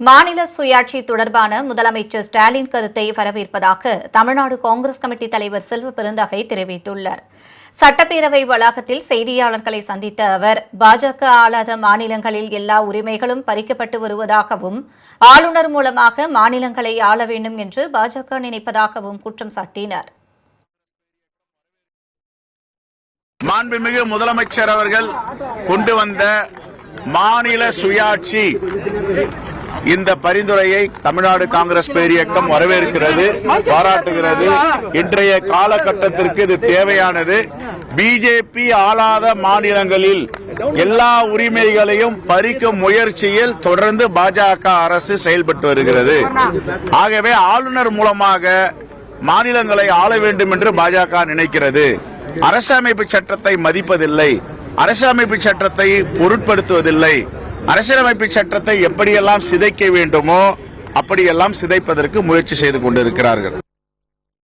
மாநில சுயாட்சி தொடர்பான முதலமைச்சர் ஸ்டாலின் கருத்தை வரவேற்பதாக தமிழ்நாடு காங்கிரஸ் கமிட்டி தலைவர் செல்வ பெருந்தகை தெரிவித்துள்ளார். சட்டப்பேரவை வளாகத்தில் செய்தியாளர்களை சந்தித்த அவர் பாஜக ஆளாத மாநிலங்களில் எல்லா உரிமைகளும் பறிக்கப்பட்டு வருவதாகவும் ஆளுநர் மூலமாக மாநிலங்களை ஆள வேண்டும் என்று பாஜக நினைப்பதாகவும் குற்றம் சாட்டினார். மாண்புமிகு முதலமைச்சர் அவர்கள் கொண்டு வந்த மாநில சுயாட்சி இந்த பரிந்துரையை தமிழ்நாடு காங்கிரஸ் பேரியக்கம் வரவேற்கிறது பாராட்டுகிறது. இன்றைய காலகட்டத்திற்கு இது தேவையானது. பிஜேபி ஆளாத மாநிலங்களில் எல்லா உரிமைகளையும் பறிக்கும் முயற்சியில் தொடர்ந்து பாஜக அரசு செயல்பட்டு வருகிறது. ஆகவே ஆளுநர் மூலமாக மாநிலங்களை ஆள வேண்டும் என்று பாஜக நினைக்கிறது. அரசமைப்பு சட்டத்தை மதிப்பதில்லை. அரசமைப்பு சட்டத்தை பொருட்படுத்துவதில்லை. அரசியலமைப்பு சட்டத்தை எப்படியெல்லாம் சிதைக்க வேண்டுமோ அப்படியெல்லாம் சிதைப்பதற்கு முயற்சி செய்து கொண்டிருக்கிறார்கள்.